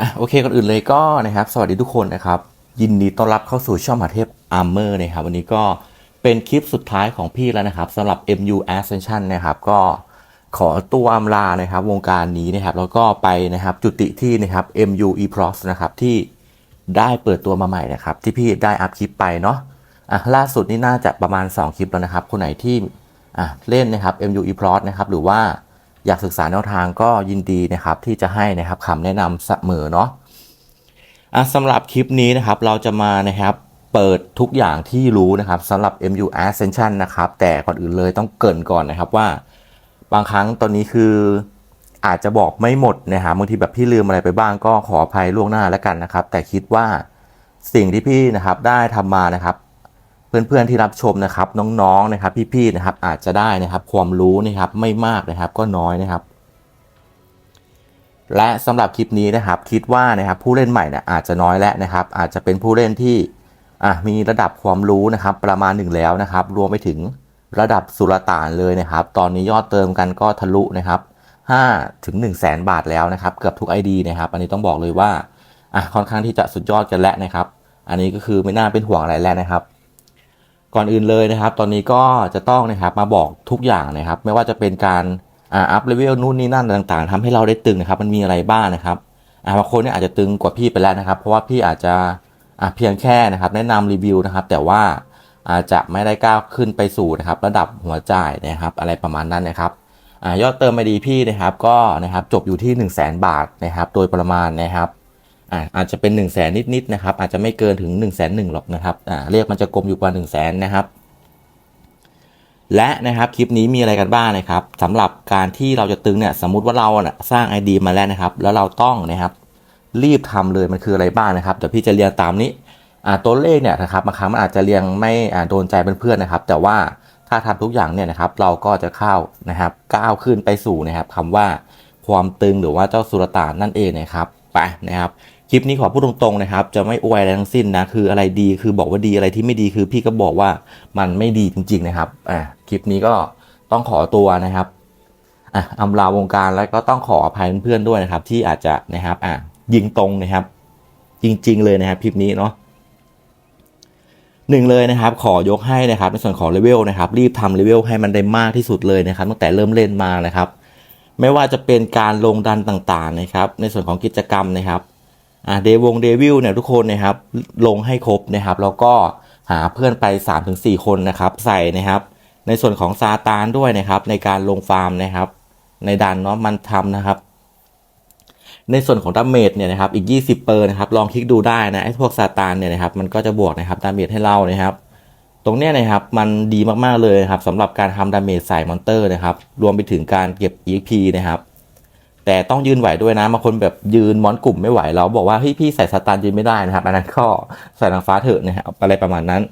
อะโอเคก่อนอื่นเลยก็นะครับ สวัสดีทุกคนนะครับ ยินดีต้อนรับเข้าสู่ช่องมหาเทพอาร์เมอร์นะครับ วันนี้ก็เป็นคลิปสุดท้ายของพี่แล้วนะครับสำหรับ MU Ascension นะครับ ก็ขอตัวอำลานะครับ วงการนี้นะครับ แล้วก็ไปนะครับจุติที่นะครับ MU e p r o s นะครับ ที่ได้เปิดตัวมาใหม่นะครับ ที่พี่ได้อัพคลิปไปเนาะอะล่าสุดนี่น่าจะประมาณ 2 คลิปแล้วนะครับ คนไหนที่อะเล่นนะครับ MU e p r o s นะครับหรือว่า อยากศึกษาแนวทางก็ยินดีนะครับที่จะให้นะครับคำแนะนำเสมอเนาะอะสำหรับคลิปนี้นะครับเราจะมานะครับเปิดทุกอย่างที่รู้นะครับสำหรับ MU Ascension นะครับแต่ก่อนอื่นเลยต้องเกินก่อนนะครับว่า บางครั้งตอนนี้คืออาจจะบอกไม่หมดนะครับบางทีแบบพี่ลืมอะไรไปบ้างก็ขออภัยล่วงหน้าแล้วกันนะครับ แต่คิดว่าสิ่งที่พี่นะครับได้ทำมานะครับ เพื่อนๆที่รับชมนะครับน้องๆนะครับพี่ๆนะครับอาจจะได้นะครับความรู้นะครับไม่มากนะครับก็น้อยนะครับ และสำหรับคลิปนี้นะครับคิดว่านะครับผู้เล่นใหม่เนี่ยอาจจะน้อยแล้วนะครับ อาจจะเป็นผู้เล่นที่อะมีระดับความรู้นะครับประมาณหนึ่งแล้วนะครับ รวมไปถึงระดับสุลต่านเลยนะครับ ตอนนี้ยอดเติมกันก็ทะลุนะครับ5ถึง1 0 0 0 0แสนบาทแล้วนะครับเกือบทุก ID นะครับ อันนี้ต้องบอกเลยว่าอะค่อนข้างที่จะสุดยอดกันแล้วนะครับ อันนี้ก็คือไม่น่าเป็นห่วงอะไรแล้วนะครับ ก่อนอื่นเลยนะครับ ตอนนี้ก็จะต้องนะครับมาบอกทุกอย่างนะครับ ไม่ว่าจะเป็นการอ่าอัพเลเวลนู่นนี่นั่นต่างๆทำให้เราได้ตึงนะครับ มันมีอะไรบ้างนะครับอ่าบางคนเนี่ยอาจจะตึงกว่าพี่ไปแล้วนะครับ เพราะว่าพี่อาจจะอ่าเพียงแค่นะครับ แนะนำรีวิวนะครับ แต่ว่าอาจจะไม่ได้ก้าวขึ้นไปสู่นะครับ ระดับหัวจ่ายนะครับ อะไรประมาณนั้นนะครับอ่ายอดเติมไอดีพี่นะครับ ก็นะครับจบอยู่ที่ 1 0 0 0 0แบาทนะครับ โดยประมาณนะครับ อ่าอาจจะเป็น1นึ่งแสนนิดๆนะครับ อาจจะไม่เกินถึง1นึ่งแสนหนึ่งหรอกนะครับอ่าเรียกมันจะกลมอยู่กว่า1นึ่งแสนนะครับ และนะครับคลิปนี้มีอะไรกันบ้างนะครับสำหรับการที่เราจะตึงเนี่ยสมมุติว่าเราสร้าง ID มาแล้วนะครับ แล้วเราต้องนะครับ รีบทำเลยมันคืออะไรบ้างนะครับเดี๋ยวพี่จะเรียงตามนี้อ่าตัวเลขเนี่ยนะครับบางครั้งมันอาจจะเรียงไม่โดนใจเพื่อนๆนะครับ แต่ว่าถ้าทำทุกอย่างเนี่ยนะครับ เราก็จะเข้านะครับก้าวขึ้นไปสู่นะครับคำว่าความตึงหรือว่าเจ้าสุรต่านนั่นเองนะครับไปนะครับ คลิปนี้ขอพูดตรงๆนะครับ จะไม่อวยอะไรทั้งสิ้นนะ คืออะไรดีคือบอกว่าดีอะไรที่ไม่ดีคือพี่ก็บอกว่ามันไม่ดีจริง ๆนะครับอ่าคลิปนี้ก็ต้องขอตัวนะครับอะอำลาวงการแล้วก็ต้องขออภัยเพื่อนๆด้วยนะครับ ที่อาจจะนะครับอะยิงตรงนะครับ จริง ๆ เลยนะครับคลิปนี้เนาะหนึ่งเลยนะครับ ขอยกให้นะครับในส่วนของเลเวลนะครับ รีบทำเลเวลให้มันได้มากที่สุดเลยนะครับ ตั้งแต่เริ่มเล่นมานะครับ ไม่ว่าจะเป็นการลงดันต่างๆนะครับ ในส่วนของกิจกรรมนะครับ อ่าเดวงเดวิลเนี่ยทุกคนนะครับลงให้ครบนะครับ แล้วก็หาเพื่อนไป 3-4 คนนะครับ ใส่นะครับ ในส่วนของซาตานด้วยนะครับ ในการลงฟาร์มนะครับ ในดันเนาะมันทำนะครับ ในส่วนของดาเมจเนี่ยนะครับอีก 20 เปอร์นะครับลองคลิกดูได้นะไอ้พวกซาตานเนี่ยนะครับมันก็จะบวกนะครับดาเมจให้เรานะครับตรงเนี้ยนะครับมันดีมากๆเลยครับสำหรับการทำดาเมจใส่มอนเตอร์นะครับ รวมไปถึงการเก็บ EP นะครับ แต่ต้องยืนไหวด้วยนะบางคนแบบยืนมอนกลุ่มไม่ไหวเราบอกว่าเฮ้ยพี่ใส่สตาร์ยืนไม่ได้นะครับอันนั้นก็ใส่นางฟ้าเถอะนะครับอะไรประมาณนั้น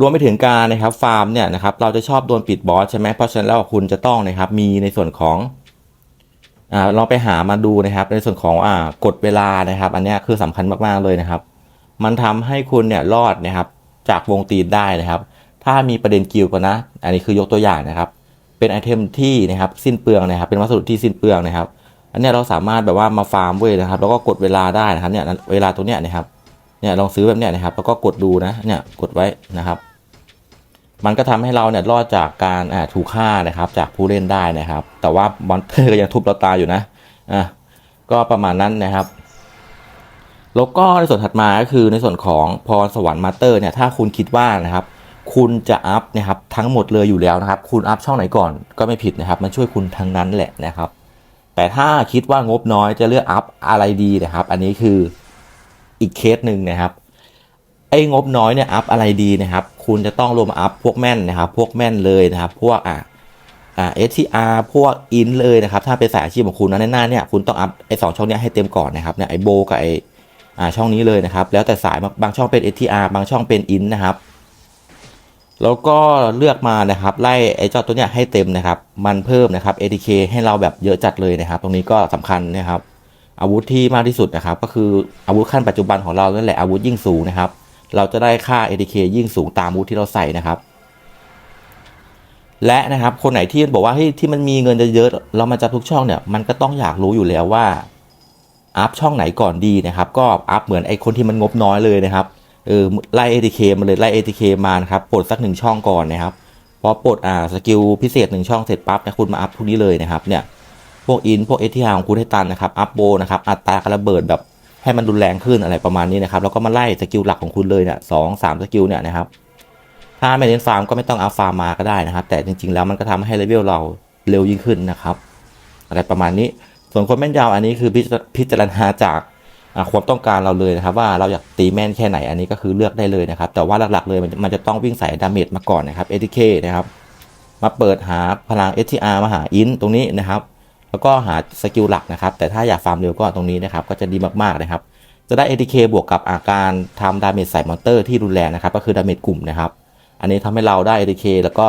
รวมไปถึงการนะครับฟาร์มเนี่ยนะครับเราจะชอบโดนปิดบอสใช่ไหมเพราะฉะนั้นแล้วคุณจะต้องนะครับมีในส่วนของอ่าลองไปหามาดูนะครับ ในส่วนของอ่ากดเวลานะครับ อันนี้คือสำคัญมากๆเลยนะครับ มันทำให้คุณเนี่ยรอดนะครับจากวงตีนได้นะครับ ถ้ามีประเด็นกิลกันนะ อันนี้คือยกตัวอย่างนะครับ เป็นไอเทมที่นะครับสิ้นเปลืองนะครับ เป็นวัสดุที่สิ้นเปลืองนะครับ อันนี้เราสามารถแบบว่ามาฟาร์มเว้ยนะครับ แล้วก็กดเวลาได้นะครับเนี่ยเวลาตัวเนี้ยนะครับ เนี่ยลองซื้อแบบเนี้ยนะครับ แล้วก็กดดูนะ เนี่ยกดไว้นะครับ มันก็ทำให้เราเนี่ยรอดจากการอ่าถูกฆ่านะครับ จากผู้เล่นได้นะครับ แต่ว่ามอนเตอร์ก็ยังทุบเราตายอยู่นะอะก็ประมาณนั้นนะครับแล้วก็ในส่วนถัดมาก็คือในส่วนของพรสวรรค์มาเตอร์เนี่ยถ้าคุณคิดว่านะครับ คุณจะอัพนะครับทั้งหมดเลยอยู่แล้วนะครับ คุณอัพช่องไหนก่อนก็ไม่ผิดนะครับ มันช่วยคุณทั้งนั้นแหละนะครับ แต่ถ้าคิดว่างบน้อยจะเลือกอัพอะไรดีนะครับ อันนี้คืออีกเคสหนึ่งนะครับไอ้งบน้อยเนี่ยอัพอะไรดีนะครับ คุณจะต้องรวมอัพพวกแม่นนะครับ พวกแม่นเลยนะครับ พวกอะอ่า STR พวกอินเลยนะครับ ถ้าเป็นสายอาชีพของคุณนะในหน้าเนี่ยคุณต้องอัพไอ้สองช่องเนี้ยให้เต็มก่อนนะครับเนี่ยไอ้โบกับไอ้อ่าช่องนี้เลยนะครับ แล้วแต่สายบางช่องเป็น STR บางช่องเป็นอินนะครับ แล้วก็เลือกมานะครับไล่ไอ้เจ้าตัวเนี้ยให้เต็มนะครับ มันเพิ่มนะครับ ATK ให้เราแบบเยอะจัดเลยนะครับ ตรงนี้ก็สำคัญนะครับ อาวุธที่มากที่สุดนะครับ ก็คืออาวุธขั้นปัจจุบันของเรานั่นแหละอาวุธยิ่งสูงนะครับ เราจะได้ค่า ATK ยิ่งสูงตามอาวุธที่เราใส่นะครับและนะครับคนไหนที่บอกว่าเฮ้ยที่มันมีเงินเยอะๆเรามาจับทุกช่องเนี่ยมันก็ต้องอยากรู้อยู่แล้วว่าอัพช่องไหนก่อนดีนะครับ ก็อัพเหมือนไอคนที่มันงบน้อยเลยนะครับ เออไล่ ATK มาเลยไล่ ATK มานะครับปลดสักหนึ่งช่องก่อนนะครับพอปลดอ่าสกิลพิเศษหนึ่งช่องเสร็จปั๊บนะคุณมาอัพพวกนี้เลยนะครับเนี่ยพวกอินพวกเอทีอาร์ของคุณให้ตันนะครับอัพโบนะครับอัตราการระเบิดแบบให้มันรุนแรงขึ้นอะไรประมาณนี้นะครับแล้วก็มาไล่สกิลหลักของคุณเลยเนี่ยสองสามสกิลเนี่ยนะครับถ้าไม่เน้นฟาร์มก็ไม่ต้องเอาฟาร์มมาก็ได้นะครับ แต่จริงๆแล้วมันก็ทำให้เลเวลเราเร็วยิ่งขึ้นนะครับ อะไรประมาณนี้ส่วนคนแม่นยาวอันนี้คือพิจารณาจาก ความต้องการเราเลยนะครับ ว่าเราอยากตีแม่นแค่ไหนอันนี้ก็คือเลือกได้เลยนะครับ แต่ว่าหลักๆเลยมันจะต้องวิ่งใส่ดาเมจมาก่อนนะครับ ATK นะครับ มาเปิดหาพลัง STR มาหาอินตรงนี้นะครับ แล้วก็หาสกิลหลักนะครับ แต่ถ้าอยากฟาร์มเร็วก็ตรงนี้นะครับ ก็จะดีมากๆนะครับ จะได้ ATK บวกกับอาการทำดาเมจใส่มอนเตอร์ที่รุนแรงนะครับ ก็คือดาเมจกลุ่มนะครับ อันนี้ทำให้เราได้ ATK แล้วก็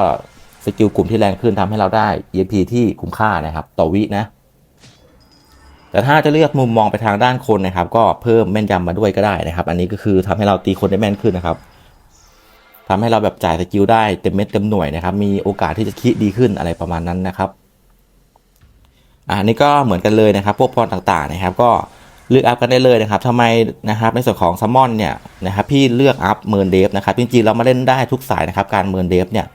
สกิลกลุ่มที่แรงขึ้นทำให้เราได้ EMP ที่คุ้มค่านะครับ ต่อวินะ แต่ถ้าจะเลือกมุมมองไปทางด้านคนนะครับ ก็เพิ่มแม่นยำมาด้วยก็ได้นะครับ อันนี้ก็คือทำให้เราตีคนได้แม่นขึ้นนะครับทำให้เราแบบจ่ายสกิลได้เต็มเม็ดเต็มหน่วยนะครับ มีโอกาสที่จะคิดดีขึ้นอะไรประมาณนั้นนะครับอ่านี่ก็เหมือนกันเลยนะครับ พวกพรต่างๆนะครับ ก็เลือกอัพกันได้เลยนะครับทำไมนะครับในส่วนของซัมมอนเนี่ยนะครับพี่เลือกอัพเมินเดฟนะครับจริงๆเรามาเล่นได้ทุกสายนะครับการเมินเดฟเนี่ย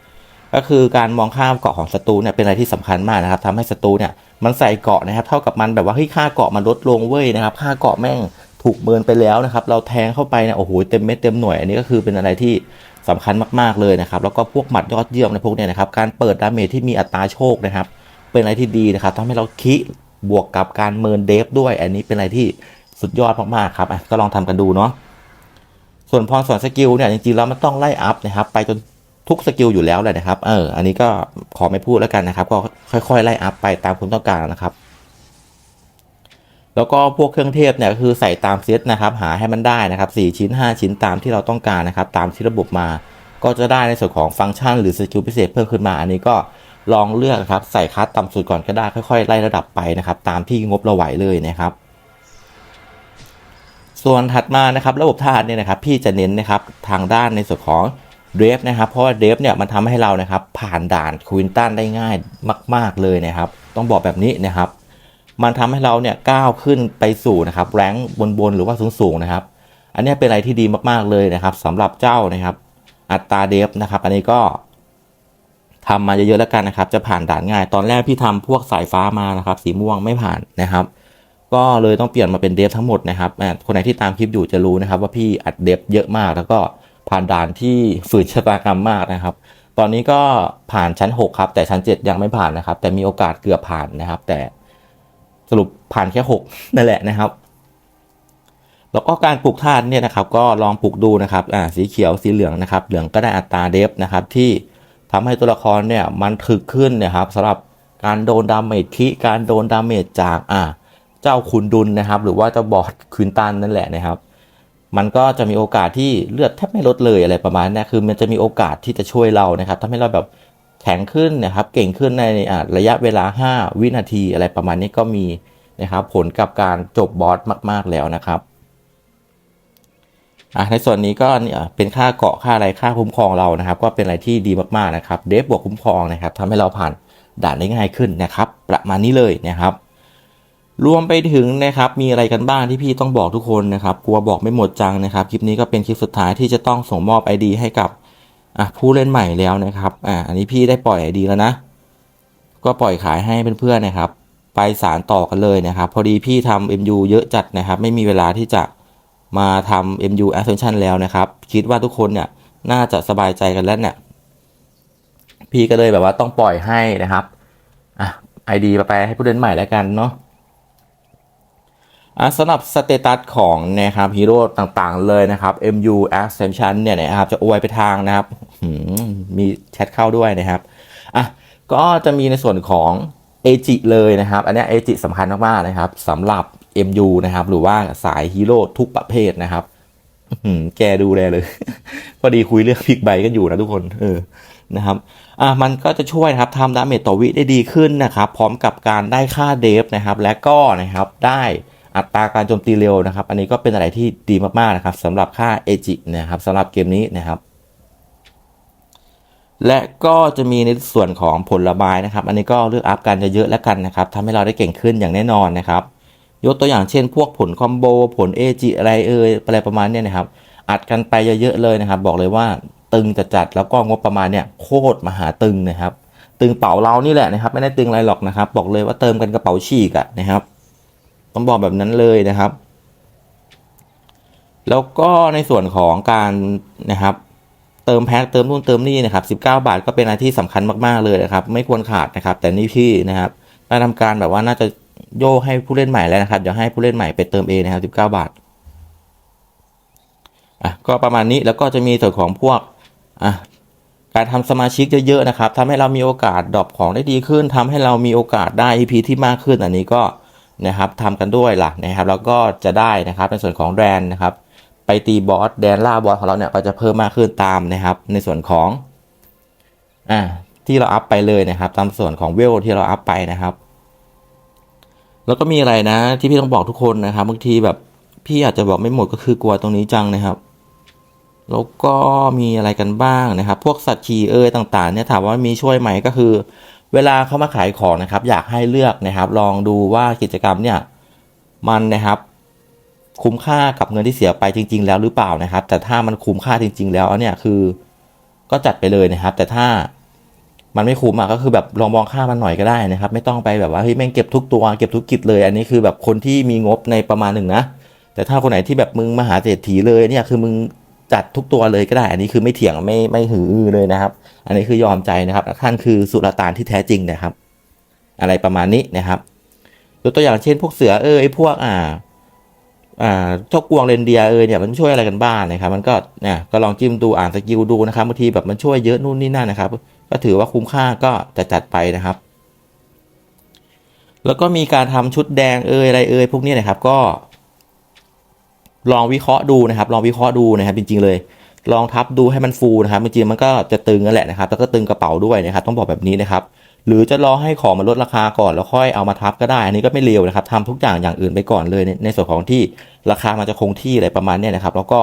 ก็คือการมองข้ามเกาะของศัตรูเนี่ยเป็นอะไรที่สำคัญมากนะครับทำให้ศัตรูเนี่ยมันใส่เกาะนะครับ เท่ากับมันแบบว่าเฮ้ยค่าเกาะมันลดลงเว้ยนะครับค่าเกาะแม่งถูกเมินไปแล้วนะครับเราแทงเข้าไปเนี่ยโอ้โหเต็มเม็ดเต็มหน่วยอันนี้ก็คือเป็นอะไรที่สำคัญมากๆเลยนะครับแล้วก็พวกหมัดยอดเยี่ยมในพวกเนี่ยนะครับการเปิดดาเมจที่มีอัตราโชคนะครับ เป็นอะไรที่ดีนะครับทำให้เราคิบวกกับการเมินเดฟด้วย อันนี้เป็นอะไรที่สุดยอดมากๆครับก็ลองทำกันดูเนาะส่วนพรสอนสกิลเนี่ยจริงๆแล้วมันต้องไล่อัพนะครับไปจน ทุกสกิลอยู่แล้วเลยนะครับ เออ อันนี้ก็ขอไม่พูดแล้วกันนะครับ ก็ค่อยๆไล่อัพไปตามความต้องการนะครับ แล้วก็พวกเครื่องเทพเนี่ยก็คือใส่ตามเซตนะครับ หาให้มันได้นะครับ 4 ชิ้น 5 ชิ้นตามที่เราต้องการนะครับ ตามที่ระบบมา ก็จะได้ในส่วนของฟังก์ชัน หรือสกิลพิเศษเพิ่มขึ้นมา อันนี้ก็ลองเลือกครับ ใส่คัสต่ำสุดก่อนก็ได้ ค่อยๆไล่ระดับไปนะครับ ตามที่งบเราไหวเลยนะครับส่วนถัดมานะครับระบบธาตุเนี่ยนะครับพี่จะเน้นนะครับทางด้านในส่วนของ เดฟนะครับ เพราะว่าเดฟเนี่ยมันทำให้เรานะครับ ผ่านด่านควินตันได้ง่ายมาก ๆเลยนะครับ ต้องบอกแบบนี้นะครับ มันทำให้เราเนี่ยก้าวขึ้นไปสู่นะครับแรงบนๆหรือว่าสูงๆนะครับ อันนี้เป็นอะไรที่ดีมากๆเลยนะครับสำหรับเจ้านะครับ อัตราเดฟนะครับ อันนี้ก็ทำมาเยอะๆแล้วกันนะครับ จะผ่านด่านง่าย ตอนแรกพี่ทำพวกสายฟ้ามานะครับ สีม่วงไม่ผ่านนะครับ ก็เลยต้องเปลี่ยนมาเป็นเดฟทั้งหมดนะครับคนไหนที่ตามคลิปอยู่จะรู้นะครับ ว่าพี่อัดเดฟเยอะมากแล้วก็ ผ่านด่านที่ฝืนชะตากรรมมากนะครับ ตอนนี้ก็ผ่านชั้น 6 ครับ แต่ชั้น 7 ยังไม่ผ่านนะครับ แต่มีโอกาสเกือบผ่านนะครับ แต่สรุปผ่านแค่ 6 นั่นแหละนะครับ แล้วก็การปลูกธาตุเนี่ยนะครับ ก็ลองปลูกดูนะครับอ่าสีเขียวสีเหลืองนะครับ เหลืองก็ได้อัตราเดฟนะครับ ที่ทำให้ตัวละครเนี่ยมันถึกขึ้นนะครับสำหรับการโดนดาเมจคิการโดนดาเมจจากอ่าเจ้าขุนดุลนะครับ หรือว่าเจ้าบอสควินตันนั่นแหละนะครับ มันก็จะมีโอกาสที่เลือดแทบไม่ลดเลยอะไรประมาณนี้คือมันจะมีโอกาสที่จะช่วยเรานะครับทำให้เราแบบแข็งขึ้นนะครับ เก่งขึ้นในระยะเวลา 5 วินาทีอะไรประมาณนี้ก็มีนะครับผลกับการจบบอสมาก ๆแล้วนะครับอะในส่วนนี้ก็เนี่ยเป็นค่าเกาะค่าอะไรค่าคุ้มครองเรานะครับ ก็เป็นอะไรที่ดีมากๆนะครับ เดฟบวกคุ้มครองนะครับทำให้เราผ่านด่านได้ง่ายขึ้นนะครับ ประมาณนี้เลยนะครับ รวมไปถึงนะครับมีอะไรกันบ้างที่พี่ต้องบอกทุกคนนะครับกลัวบอกไม่หมดจังนะครับคลิปนี้ก็เป็นคลิปสุดท้ายที่จะต้องส่งมอบ ID ให้กับผู้เล่นใหม่แล้วนะครับอ่าอันนี้พี่ได้ปล่อย ID แล้วนะ ก็ปล่อยขายให้เพื่อนๆนะครับ ไปสารต่อกันเลยนะครับ พอดีพี่ทำ MU เยอะจัดนะครับ ไม่มีเวลาที่จะมาทำ MU Ascension แล้วนะครับ คิดว่าทุกคนเนี่ยน่าจะสบายใจกันแล้วเนี่ยพี่ก็เลยแบบว่าต้องปล่อยให้นะครับอะ ID ไปให้ผู้เล่นใหม่แล้วกันเนาะ สำหรับสเตตัสของนะครับฮีโร่ต่างๆเลยนะครับ MU Ascension เนี่ยนะครับจะอวยไปทางนะครับมีแชทเข้าด้วยนะครับอะก็จะมีในส่วนของเอจิเลยนะครับ อันนี้เอจิสำคัญมากๆนะครับสำหรับ MU นะครับหรือว่าสายฮีโร่ทุกประเภทนะครับแกดูแลเลย พอดีคุยเรื่องพิกไบกันอยู่นะทุกคนเออนะครับอะมันก็จะช่วยนะครับทำดาเมจต่อวิได้ดีขึ้นนะครับ พร้อมกับการได้ค่าเดฟนะครับ และก็นะครับได้ อัตราการโจมตีเร็วนะครับ อันนี้ก็เป็นอะไรที่ดีมากๆนะครับสำหรับค่าเอจินะครับสำหรับเกมนี้นะครับ และก็จะมีในส่วนของผลไม้นะครับ อันนี้ก็เลือกอัพกันเยอะๆแล้วกันนะครับทำให้เราได้เก่งขึ้นอย่างแน่นอนนะครับ ยกตัวอย่างเช่น พวกผลคอมโบผล AG อะไรเอ่ยอะไรประมาณเนี้ยนะครับ อัดกันไปเยอะๆเลยนะครับ บอกเลยว่าตึงจะจัดแล้วก็งบประมาณเนี่ยโคตรมหาตึงนะครับ ตึงเป๋าเรานี่แหละนะครับ ไม่ได้ตึงอะไรหรอกนะครับ บอกเลยว่าเติมกันกระเป๋าฉีกอะนะครับ ต้องบอกแบบนั้นเลยนะครับ แล้วก็ในส่วนของการนะครับเติมแพ็คเติมนู่นเติมนี่นะครับ 19 บาทก็เป็นอะไรที่สำคัญมากๆเลยนะครับ ไม่ควรขาดนะครับ แต่นี่พี่นะครับได้ทำการแบบว่าน่าจะโยกให้ผู้เล่นใหม่แล้วนะครับเดี๋ยวให้ผู้เล่นใหม่ไปเติมเองนะครับ 19 บาทอะก็ประมาณนี้แล้วก็จะมีส่วนของพวกอะการทำสมาชิกเยอะๆนะครับทำให้เรามีโอกาสดรอปของได้ดีขึ้นทำให้เรามีโอกาสได้ EP ที่มากขึ้นอันนี้ก็ นะครับทำกันด้วยล่ะนะครับแล้วก็จะได้นะครับในส่วนของแดนนะครับ ไปตีบอสแดนล่าบอสของเราเนี่ยก็จะเพิ่มมากขึ้นตามนะครับ ในส่วนของอ่าที่เราอัพไปเลยนะครับ ตามส่วนของเวลที่เราอัพไปนะครับ แล้วก็มีอะไรนะ ที่พี่ต้องบอกทุกคนนะครับบางทีแบบพี่อาจจะบอกไม่หมดก็คือกลัวตรงนี้จังนะครับ แล้วก็มีอะไรกันบ้างนะครับ พวกสัตว์ขี่เอ้ยต่าง ๆ เนี่ยถามว่ามีช่วยไหมก็คือ เวลาเขามาขายของนะครับ อยากให้เลือกนะครับ ลองดูว่ากิจกรรมเนี่ยมันนะครับ คุ้มค่ากับเงินที่เสียไปจริง ๆ แล้วหรือเปล่านะครับ แต่ถ้ามันคุ้มค่าจริง ๆ แล้วเนี่ยคือ ก็จัดไปเลยนะครับ แต่ถ้ามันไม่คุ้มอะก็คือแบบลองมองค่ามันหน่อยก็ได้นะครับ ไม่ต้องไปแบบว่าเฮ้ยแม่งเก็บทุกตัวเก็บทุกกิจเลย อันนี้คือแบบคนที่มีงบในประมาณหนึ่งนะแต่ถ้าคนไหนที่แบบมึงมหาเศรษฐีเลยเนี่ยคือมึง จัดทุกตัวเลยก็ได้ อันนี้คือไม่เถียงไม่ไม่หืออเลยนะครับ อันนี้คือยอมใจนะครับท่านคือสุลต่านที่แท้จริงนะครับ อะไรประมาณนี้นะครับยกตัวอย่างเช่นพวกเสือเอยพวกอ่า อ่าเจ้ากวงเรนเดียเอยเนี่ยมันช่วยอะไรกันบ้างนะครับ มันก็เนี่ยก็ลองจิ้มดูอ่านสกิลดูนะครับบางทีแบบมันช่วยเยอะนู่นนี่นั่นนะครับ ก็ถือว่าคุ้มค่าก็จะจัดไปนะครับแล้วก็มีการทำชุดแดงเอยอะไรเอยพวกนี้นะครับ ก็ ลองวิเคราะห์ดูนะครับ ลองวิเคราะห์ดูนะครับจริง ๆเลย ลองทับดูให้มันฟูนะครับจริงๆมันก็จะตึงนั่นแหละนะครับ แล้วก็ตึงกระเป๋าด้วยนะครับ ต้องบอกแบบนี้นะครับ หรือจะรอให้ของมันลดราคาก่อนแล้วค่อยเอามาทับก็ได้ อันนี้ก็ไม่เร็วนะครับทำทุกอย่างอย่างอื่นไปก่อนเลยในในส่วนของที่ราคามันจะคงที่อะไรประมาณเนี้ยนะครับ แล้วก็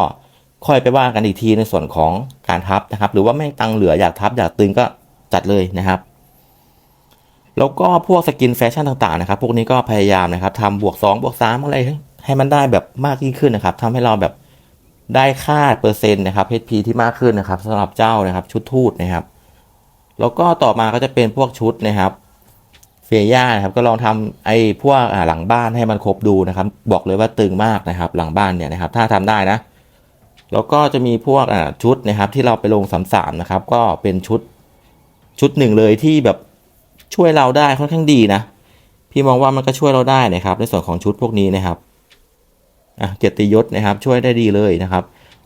ค่อยไปว่ากันอีกทีในส่วนของการทับนะครับ หรือว่าแม่งตังเหลืออยากทับอยากตึงก็จัดเลยนะครับแล้วก็พวกสกินแฟชั่นต่างๆนะครับ พวกนี้ก็พยายามนะครับทำบวก 2 บวก 3 อะไร ให้มันได้แบบมากยิ่งขึ้นนะครับทำให้เราแบบได้ค่าเปอร์เซ็นต์นะครับ HP ที่มากขึ้นนะครับสำหรับเจ้านะครับชุดทูตนะครับ แล้วก็ต่อมาก็จะเป็นพวกชุดนะครับเฟย่านะครับก็ลองทำไอ้พวกหลังบ้านให้มันครบดูนะครับ บอกเลยว่าตึงมากนะครับ หลังบ้านเนี่ยนะครับ ถ้าทำได้นะ แล้วก็จะมีพวกชุดนะครับ ที่เราไปลงสามสามนะครับ ก็เป็นชุดชุดหนึ่งเลยที่แบบช่วยเราได้ค่อนข้างดีนะ พี่มองว่ามันก็ช่วยเราได้นะครับ ในส่วนของชุดพวกนี้นะครับ เกียรติยศนะครับช่วยได้ดีเลยนะครับ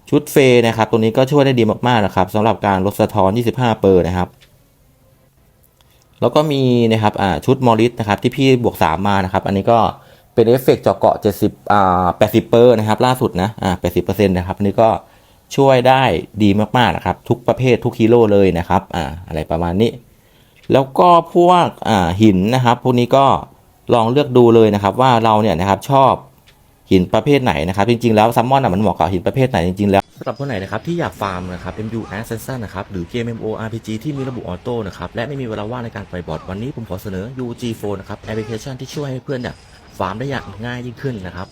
ชุดเฟย์นะครับตัวนี้ก็ช่วยได้ดีมากๆนะครับสำหรับการลดสะท้อน 25 เปอร์นะครับ แล้วก็มีนะครับชุดมอริสนะครับที่พี่บวก 3 มานะครับ อันนี้ก็เป็นเอฟเฟกต์เจาะเกาะ 70อ่า80 เปอร์นะครับ ล่าสุดนะอ่า80%นะครับอันนี้ก็ช่วยได้ดีมากๆนะครับ ทุกประเภททุกฮีโร่เลยนะครับอ่าอะไรประมาณนี้ แล้วก็พวกอ่าหินนะครับ พวกนี้ก็ลองเลือกดูเลยนะครับ ว่าเราเนี่ยนะครับชอบ หินประเภทไหนนะครับจริงๆแล้วซัมมอนอะมันเหมาะกับหินประเภทไหนจริงๆแล้วสำหรับคนไหนนะครับที่อยากฟาร์มนะครับ MU Assassin นะครับหรือเกม MMORPG ที่มีระบบออโต้นะครับและไม่มีเวลาว่างในการปล่อยบอทวันนี้ผมขอเสนอ UG Phone นะครับแอปพลิเคชันที่ช่วยให้เพื่อนเนี่ยฟาร์มได้อย่างง่ายยิ่งขึ้นนะครับ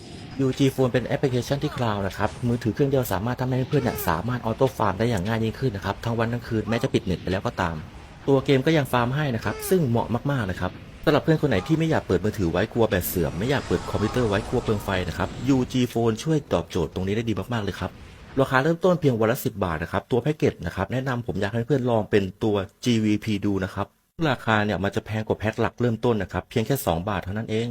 UG Phone เป็นแอปพลิเคชันที่คลาวด์นะครับมือถือเครื่องเดียวสามารถทำให้เพื่อนเนี่ยสามารถออโต้ฟาร์มได้อย่างง่ายยิ่งขึ้นนะครับทั้งวันทั้งคืนแม้จะปิดเน็ตไปแล้วก็ตาม ตัวเกมก็ยังฟาร์มให้นะครับซึ่งเหมาะมากๆเลยครับ สำหรับเพื่อนคนไหนที่ไม่อยากเปิดมือถือไว้กลัวแบตเสื่อมไม่อยากเปิดคอมพิวเตอร์ไว้กลัวเปลืองไฟนะครับ UG Phone ช่วยตอบโจทย์ตรงนี้ได้ดีมากๆเลยครับราคาเริ่มต้นเพียงวันละ 10 บาทนะครับ ตัวแพ็กเกจนะครับ แนะนำผมอยากให้เพื่อนลองเป็นตัว GVP ดูนะครับ ราคาเนี่ยมันจะแพงกว่าแพ็คหลักเริ่มต้นนะครับ เพียงแค่ 2 บาทเท่านั้นเอง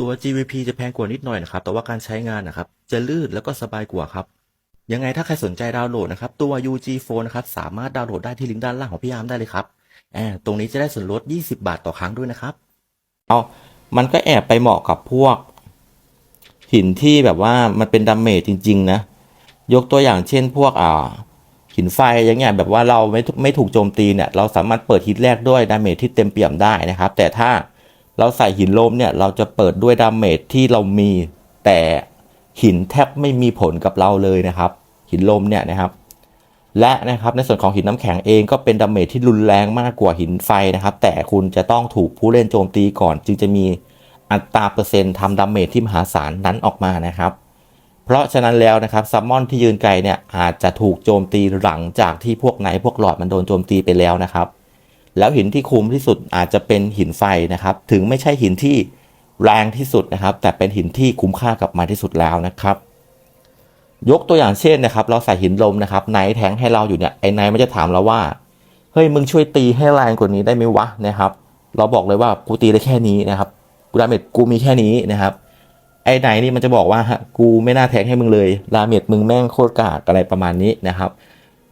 ตัว GVP จะแพงกว่านิดหน่อยนะครับ แต่ว่าการใช้งานนะครับ จะลื่นแล้วก็สบายกว่าครับ ยังไงถ้าใครสนใจดาวน์โหลดนะครับ ตัว UG Phone นะครับ สามารถดาวน์โหลดได้ที่ลิงก์ด้านล่างของพี่อามได้เลยครับแอบตรงนี้จะได้ส่วนลด 20 บาทต่อครั้งด้วยนะครับ เอามันก็แอบไปเหมาะกับพวก หินที่แบบว่ามันเป็นดาเมจจริง ๆ นะ ยกตัวอย่างเช่นพวกอ่าหินไฟอย่างเงี้ยแบบว่าเราไม่ไม่ถูกโจมตีเนี่ย เราสามารถเปิดฮิตแรกด้วยดาเมจที่เต็มเปี่ยมได้นะครับ แต่ถ้าเราใส่หินลมเนี่ย เราจะเปิดด้วยดาเมจที่เรามีแต่หินแทบไม่มีผลกับเราเลยนะครับ หินลมเนี่ยนะครับ และนะครับในส่วนของหินน้ำแข็งเองก็เป็นดาเมจที่รุนแรงมากกว่าหินไฟนะครับ แต่คุณจะต้องถูกผู้เล่นโจมตีก่อน จึงจะมีอัตราเปอร์เซ็นต์ทำดาเมจที่มหาศาลนั้นออกมานะครับ เพราะฉะนั้นแล้วนะครับซัมมอนที่ยืนไกลเนี่ยอาจจะถูกโจมตีหลังจากที่พวกไหนพวกหลอดมันโดนโจมตีไปแล้วนะครับ แล้วหินที่คุ้มที่สุดอาจจะเป็นหินไฟนะครับ ถึงไม่ใช่หินที่แรงที่สุดนะครับ แต่เป็นหินที่คุ้มค่ากับมาที่สุดแล้วนะครับ ยกตัวอย่างเช่นนะครับ เราใส่หินลมนะครับไนท์แทงให้เราอยู่เนี่ยไอ้ไนท์มันจะถามเราว่าเฮ้ยมึงช่วยตีให้แรงกว่านี้ได้ไหมวะนะครับ เราบอกเลยว่ากูตีได้แค่นี้นะครับกูดาเมจกูมีแค่นี้นะครับ ไอ้ไนท์นี่มันจะบอกว่าฮะกูไม่น่าแทงให้มึงเลยดาเมจมึงแม่งโคตรกากอะไรประมาณนี้นะครับ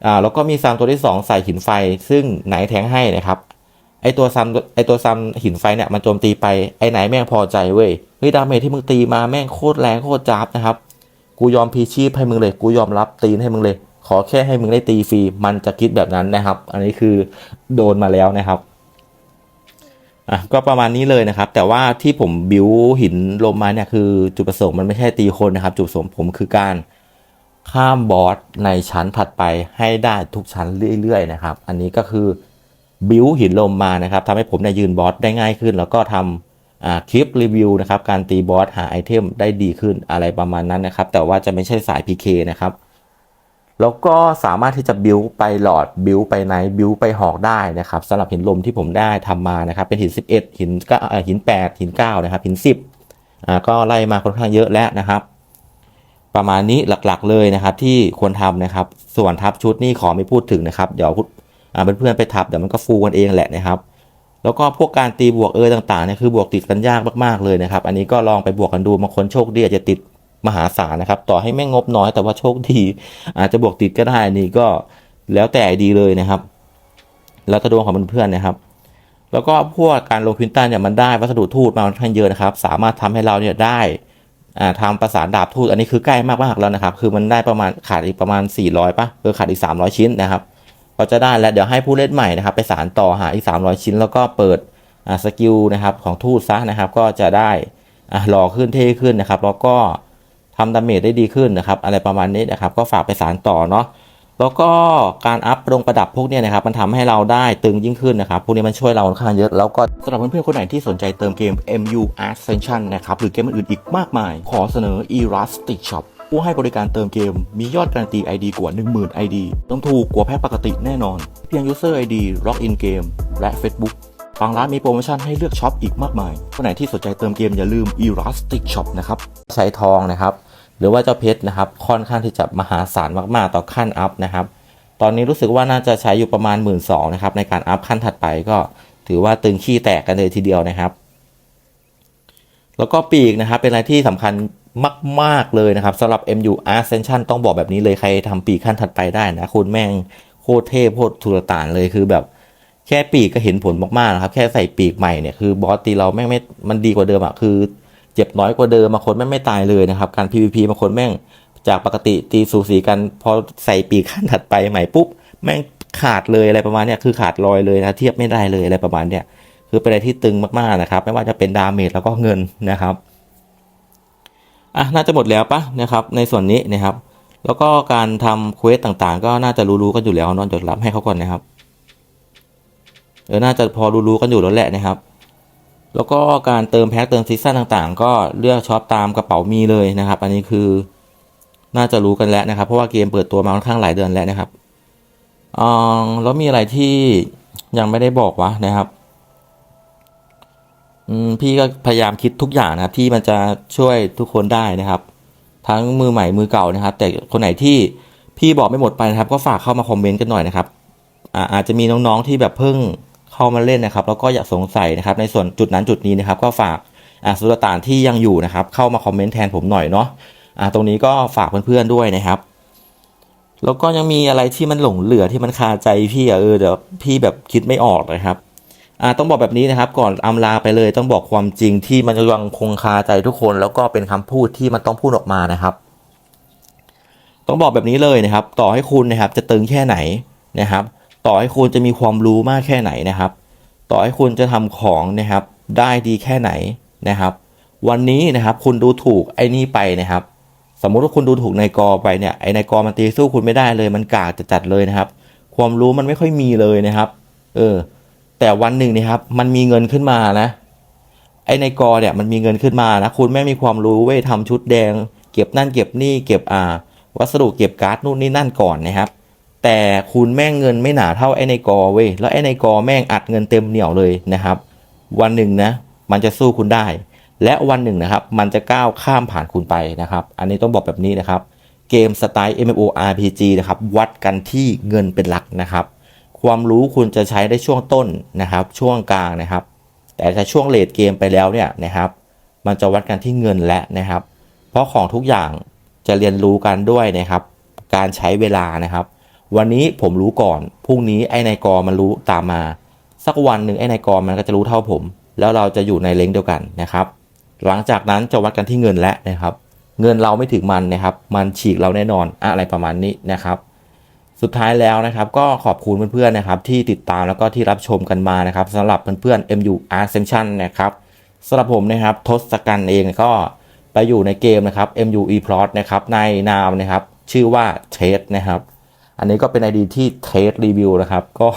อ่าแล้วก็มีซัมตัวที่ 2 ใส่หินไฟ ซึ่งไหนแทงให้นะครับไอตัวซัมไอตัวซัมหินไฟเนี่ยมันโจมตีไปไอไหนแม่งพอใจเว้ยเฮ้ยดาเมจที่มึงตีมาแม่งโคตรแรงโคตรจับนะครับ กูยอมพีชีพให้มึงเลย กูยอมรับตีนให้มึงเลย ขอแค่ให้มึงได้ตีฟรี มันจะคิดแบบนั้นนะครับ อันนี้คือโดนมาแล้วนะครับอะก็ประมาณนี้เลยนะครับ แต่ว่าที่ผมบิวหินลมมาเนี่ยคือจุดประสงค์มันไม่ใช่ตีคนนะครับ จุดประสงค์ผมคือการข้ามบอสในชั้นถัดไปให้ได้ทุกชั้นเรื่อยๆนะครับ อันนี้ก็คือบิวหินลมมานะครับทำให้ผมเนี่ยยืนบอสได้ง่ายขึ้น แล้วก็ทำอ่า คลิปรีวิวนะครับการตีบอสหาไอเทมได้ดีขึ้นอะไรประมาณนั้นนะครับ แต่ว่าจะไม่ใช่สาย PK นะครับ แล้วก็สามารถที่จะบิวไปหลอดบิวไปไนบิวไปหอกได้นะครับสำหรับหินลมที่ผมได้ทำมานะครับ เป็นหิน 11 หินก็หิน 8 หิน 9 นะครับ หิน 10อ่าก็ไล่มาค่อนข้างเยอะแล้วนะครับ ประมาณนี้หลักๆเลยนะครับที่ควรทำนะครับ ส่วนทับชุดนี่ขอไม่พูดถึงนะครับ เดี๋ยวเพื่อนๆไปทับเดี๋ยวมันก็ฟูกันเองแหละนะครับ แล้วก็พวกการตีบวกเอยต่างๆเนี่ยคือบวกติดกันยากมากๆเลยนะครับ อันนี้ก็ลองไปบวกกันดูบางคนโชคดีอาจจะติดมหาศาลนะครับ ต่อให้แม่งบน้อยแต่ว่าโชคดีอาจจะบวกติดก็ได้อันนี้ก็แล้วแต่ดีเลยนะครับ แล้วแต่ดวงของเพื่อนๆนะครับ แล้วก็พวกการลงพินตันเนี่ยมันได้วัสดุทูตมาค่อนข้างเยอะนะครับ สามารถทำให้เราเนี่ยได้อ่าทำประสานดาบทูตอันนี้คือใกล้มากๆแล้วนะครับ คือมันได้ประมาณขาดอีกประมาณ 400ปะเออขาดอีก 300 ชิ้นนะครับ ก็จะได้แล้วเดี๋ยวให้ผู้เล่นใหม่นะครับไปสารต่อหาอีก 300 ชิ้น แล้วก็เปิดสกิลนะครับของทูตซะนะครับ ก็จะได้หล่อขึ้นเท่ขึ้นนะครับ แล้วก็ทำดาเมจได้ดีขึ้นนะครับ อะไรประมาณนี้นะครับ ก็ฝากไปสารต่อเนาะแล้วก็การอัพลงประดับพวกนี้นะครับ มันทำให้เราได้ตึงยิ่งขึ้นนะครับ พวกนี้มันช่วยเราค่อนข้างเยอะ แล้วก็สำหรับเพื่อนๆคนไหนที่สนใจเติมเกม MU Ascension นะครับ หรือเกมอื่นๆอีกมากมาย ขอเสนอ Elastic Shop ผู้ให้บริการเติมเกม มียอดการันตี ID กว่า 10,000 ID ต้องถูกกว่าแพ็คปกติแน่นอน เพียง User ID Log in เกมและ Facebook บางร้านมีโปรโมชั่นให้เลือกช็อปอีกมากมายคนไหนที่สนใจเติมเกมอย่าลืม Elastic Shop นะครับใช้ทองนะครับ หรือว่าเจ้าเพชรนะครับ ค่อนข้างที่จะมหาศาลมากๆต่อขั้นอัพนะครับ ตอนนี้รู้สึกว่าน่าจะใช้อยู่ประมาณ 1 2ื่นนะครับในการอัพขั้นถัดไปก็ถือว่าตึงขี้แตกกันเลยทีเดียวนะครับ แล้วก็ปีกนะครับเป็นอะไรที่สำคัญ มาก ๆ เลยนะครับสำหรับ MU Ascension ต้องบอกแบบนี้เลยใครทำปีขั้นถัดไปได้นะคุณแม่งโคตรเทพโคตรทุรตานเลยคือแบบแค่ปีกก็เห็นผลมากๆนะครับ แค่ใส่ปีกใหม่เนี่ยคือบอสตีเราแม่งไม่มันดีกว่าเดิมอะคือ เจ็บน้อยกว่าเดิมบางคนแม่งไม่ตายเลยนะครับ การ PVP บางคนแม่งจากปกติตีสูสีกันพอใส่ปีกขั้นถัดไปใหม่ปุ๊บแม่งขาดเลยอะไรประมาณเนี้ยคือขาดลอยเลยนะเทียบไม่ได้เลยอะไรประมาณเนี้ยคือเป็นอะไรที่ตึงมากๆนะครับ ไม่ว่าจะเป็นดาเมจแล้วก็เงินนะครับ อะน่าจะหมดแล้วปะนะครับในส่วนนี้นะครับ แล้วก็การทำเควสต่างๆ ก็น่าจะรู้ๆกันอยู่แล้วเนอนจดรับให้เขาก่อนนะครับเออน่าจะพอรู้ๆกันอยู่แล้วแหละนะครับ แล้วก็การเติมแพ็คเติมซีซั่นต่างๆ ก็เลือกช็อปตามกระเป๋ามีเลยนะครับ อันนี้คือน่าจะรู้กันแล้วนะครับ เพราะว่าเกมเปิดตัวมาค่อนข้างหลายเดือนแล้วนะครับอ่าแล้วมีอะไรที่ยังไม่ได้บอกวะนะครับ พี่ก็พยายามคิดทุกอย่างนะครับที่มันจะช่วยทุกคนได้นะครับ ทั้งมือใหม่มือเก่านะครับ แต่คนไหนที่พี่บอกไม่หมดไปนะครับ ก็ฝากเข้ามาคอมเมนต์กันหน่อยนะครับอาจจะมีน้องๆที่แบบเพิ่งเข้ามาเล่นนะครับ แล้วก็อยากสงสัยนะครับ ในส่วนจุดนั้นจุดนี้นะครับ ก็ฝากอ่าสุลต่านที่ยังอยู่นะครับ เข้ามาคอมเมนต์แทนผมหน่อยเนาะอ่าตรงนี้ก็ฝากเพื่อนๆด้วยนะครับ แล้วก็ยังมีอะไรที่มันหลงเหลือที่มันคาใจพี่อะเออเดี๋ยวพี่แบบคิดไม่ออกนะครับ ต้องบอกแบบนี้นะครับ ก่อนอำลาไปเลยต้องบอกความจริงที่มันยังคงคาใจทุกคน แล้วก็เป็นคำพูดที่มันต้องพูดออกมานะครับ ต้องบอกแบบนี้เลยนะครับ ต่อให้คุณนะครับจะตึงแค่ไหนนะครับ ต่อให้คุณจะมีความรู้มากแค่ไหนนะครับ ต่อให้คุณจะทำของนะครับ ได้ดีแค่ไหนนะครับ วันนี้นะครับคุณดูถูกไอ้นี่ไปนะครับ สมมุติว่าคุณดูถูกนายกอไปเนี่ยไอ้นายกอมันตีสู้คุณไม่ได้เลย มันกากจะจัดเลยนะครับ ความรู้มันไม่ค่อยมีเลยนะครับ เออ แต่วันหนึ่งนะครับ มันมีเงินขึ้นมานะ ไอในกอเนี่ยมันมีเงินขึ้นมานะ คุณแม่มีความรู้เว้ยทำชุดแดง เก็บนั่นเก็บนี่เก็บอ่า วัสดุเก็บการ์ดนู่นนี่นั่นก่อนนะครับ แต่คุณแม่งเงินไม่หนาเท่าไอ้ในกอเว้ยแล้วไอ้ในกอแม่งอัดเงินเต็มเหนียวเลยนะครับ วันหนึ่งนะ มันจะสู้คุณได้ และวันหนึ่งนะครับ มันจะก้าวข้ามผ่านคุณไปนะครับ อันนี้ต้องบอกแบบนี้นะครับ เกมสไตล์ MMORPG นะครับวัดกันที่เงินเป็นหลักนะครับ ความรู้คุณจะใช้ได้ช่วงต้นนะครับ ช่วงกลางนะครับ แต่ถ้าช่วงเลดเกมไปแล้วเนี่ยนะครับ มันจะวัดกันที่เงินและนะครับ เพราะของทุกอย่างจะเรียนรู้กันด้วยนะครับ การใช้เวลานะครับ วันนี้ผมรู้ก่อนพรุ่งนี้ไอ้นายกอมันรู้ตามมา สักวันหนึ่งไอ้นายกอมันก็จะรู้เท่าผม แล้วเราจะอยู่ในเลงเดียวกันนะครับ หลังจากนั้นจะวัดกันที่เงินและนะครับ เงินเราไม่ถึงมันนะครับ มันฉีกเราแน่นอนอะไรประมาณนี้นะครับ สุดท้ายแล้วนะครับ ก็ขอบคุณเพื่อนๆนะครับ ที่ติดตามแล้วก็ที่รับชมกันมานะครับสำหรับเพื่อนๆ MU Ascension นะครับสำหรับผมนะครับทศกัณฐ์เองก็ไปอยู่ในเกมนะครับ MU e p l o t นะครับในนามนะครับ ชื่อว่าเทสนะครับ อันนี้ก็เป็น ID ที่เทสรีวิวนะครับ ก็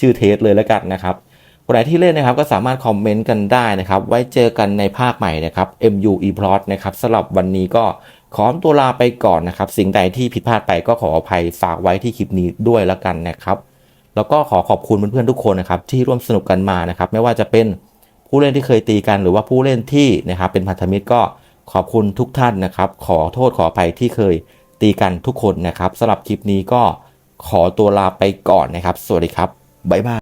ชื่อเทสเลยแล้วกันนะครับคนไหนที่เล่นนะครับก็สามารถคอมเมนต์กันได้นะครับ ไว้เจอกันในภาคใหม่นะครับ MU e p l o t นะครับสำหรับวันนี้ก็ ขอตัวลาไปก่อนนะครับ สิ่งใดที่ผิดพลาดไปก็ขออภัยฝากไว้ที่คลิปนี้ด้วยแล้วกันนะครับ แล้วก็ขอขอบคุณเพื่อนๆทุกคนนะครับที่ร่วมสนุกกันมานะครับ ไม่ว่าจะเป็นผู้เล่นที่เคยตีกันหรือว่าผู้เล่นที่นะครับเป็นพันธมิตรก็ขอบคุณทุกท่านนะครับ ขอโทษขออภัยที่เคยตีกันทุกคนนะครับสำหรับคลิปนี้ก็ขอตัวลาไปก่อนนะครับ สวัสดีครับบ๊ายบาย